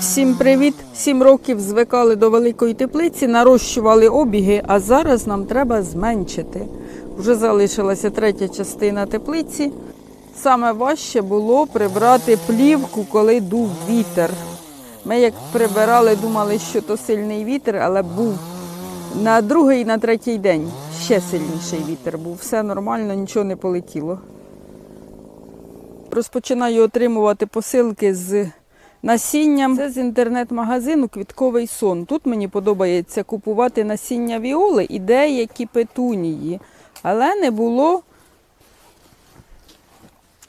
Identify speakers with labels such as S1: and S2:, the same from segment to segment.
S1: Всім привіт! Сім років звикали до великої теплиці, нарощували обіги, а зараз нам треба зменшити. Вже залишилася третя частина теплиці. Саме важче було прибрати плівку, коли дув вітер. Ми як прибирали, думали, що то сильний вітер, але був на другий і на третій день ще сильніший вітер був. Все нормально, нічого не полетіло. Розпочинаю отримувати посилки з насінням. Це з інтернет-магазину Квітковий сон. Тут мені подобається купувати насіння віоли і деякі петунії, але не було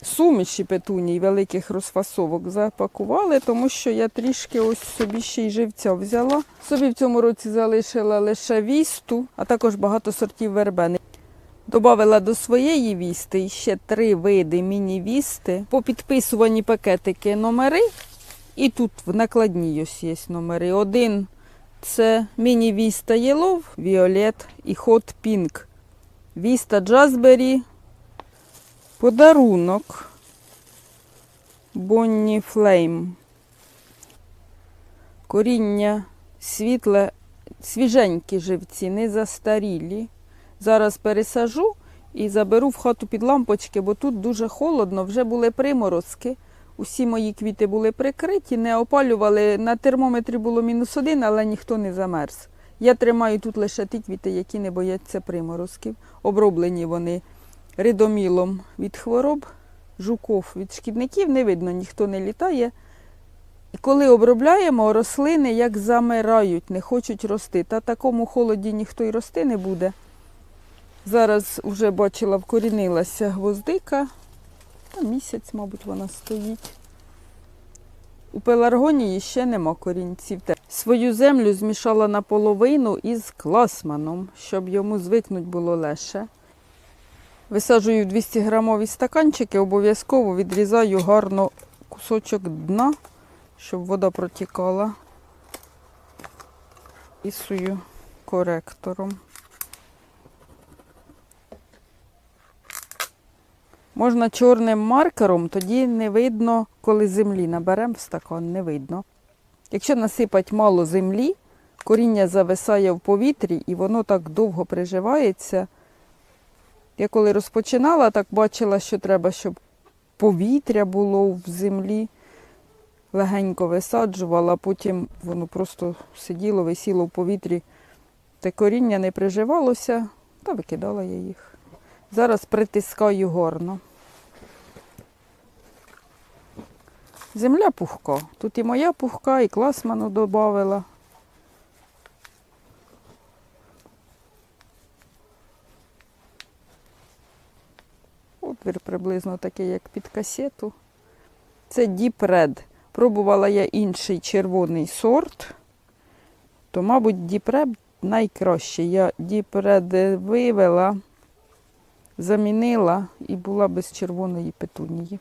S1: суміші петуній, великих розфасовок запакували, тому що я трішки ось собі ще й живця взяла. Собі в цьому році залишила лише вісту, а також багато сортів вербени. Добавила до своєї вісти ще три види міні-вісти. По підписувані пакетики номери. І тут в накладній ось є номери. Один це міні-віста Єлов, Віолет і Hot Pink. Віста Джазбері. Подарунок. Бонні Флейм. Коріння світле, свіженькі живці, не застарілі. Зараз пересажу і заберу в хату під лампочки, бо тут дуже холодно, вже були приморозки. Усі мої квіти були прикриті, не опалювали. На термометрі було мінус один, але ніхто не замерз. Я тримаю тут лише ті квіти, які не бояться приморозків. Оброблені вони ридомілом від хвороб, жуков від шкідників, не видно, ніхто не літає. І коли обробляємо, рослини як замирають, не хочуть рости. Та такому холоді ніхто й рости не буде. Зараз вже бачила, вкорінилася гвоздика. Та місяць, мабуть, вона стоїть. У пеларгонії ще нема корінців. Свою землю змішала наполовину із класманом, щоб йому звикнуть було легше. Висаджую в 200 грамові стаканчики, обов'язково відрізаю гарно кусочок дна, щоб вода протікала. Пісую коректором. Можна чорним маркером, тоді не видно, коли землі наберемо в стакан, не видно. Якщо насипати мало землі, коріння зависає в повітрі і воно так довго приживається. Я коли розпочинала, так бачила, що треба, щоб повітря було в землі. Легенько висаджувала, потім воно просто сиділо, висіло в повітрі. Те коріння не приживалося, та викидала я їх. Зараз притискаю горно. Земля пухка. Тут і моя пухка, і класману додавила. Отвір приблизно такий, як під касету. Це Deep Red. Пробувала я інший червоний сорт, то, мабуть, Deep Red найкращий. Я Deep Red вивела, замінила і була без червоної петунії.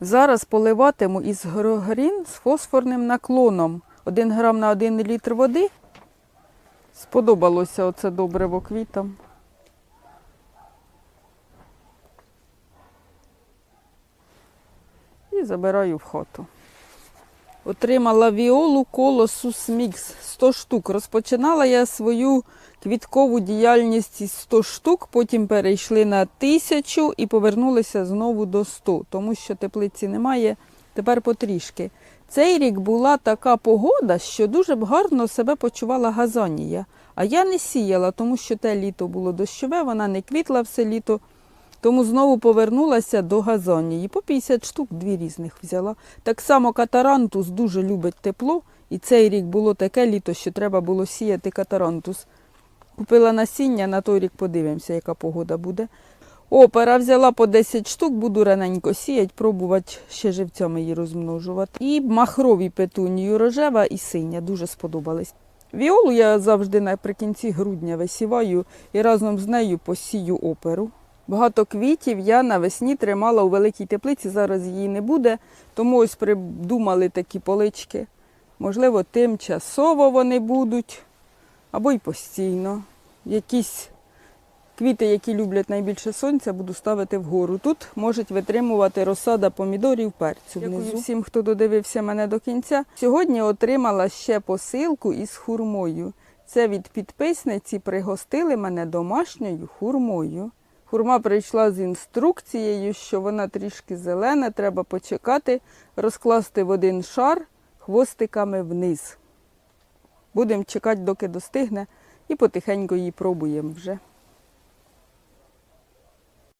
S1: Зараз поливатиму із грогрін з фосфорним наклоном. 1 грам на 1 літр води. Сподобалося оце добриво квітам. І забираю в хату. Отримала віолу колосус мікс 100 штук. Розпочинала я свою квіткову діяльність із 100 штук, потім перейшли на 1000 і повернулися знову до 100, тому що теплиці немає, тепер потрішки. Цей рік була така погода, що дуже б гарно себе почувала газонія. А я не сіяла, тому що те літо було дощове, вона не квітла все літо. Тому знову повернулася до газонії. По 50 штук дві різних взяла. Так само катарантус дуже любить тепло. І цей рік було таке літо, що треба було сіяти катарантус. Купила насіння, на той рік подивимося, яка погода буде. Опера взяла по 10 штук, буду раненько сіяти, пробувати ще живцями її розмножувати. І махрові петунію рожева і синя, дуже сподобались. Віолу я завжди наприкінці грудня висіваю і разом з нею посію оперу. Багато квітів я навесні тримала у великій теплиці, зараз її не буде, тому ось придумали такі полички. Можливо, тимчасово вони будуть, або й постійно. Якісь Квіти, які люблять найбільше сонця, буду ставити вгору. Тут можуть витримувати розсада помідорів перцю.
S2: Дякую
S1: Дякую всім, хто додивився мене до кінця. Сьогодні отримала ще посилку із хурмою. Це від підписниці пригостили мене домашньою хурмою. Хурма прийшла з інструкцією, що вона трішки зелена, треба почекати, розкласти в один шар хвостиками вниз. Будемо чекати, доки достигне, і потихеньку її пробуємо вже.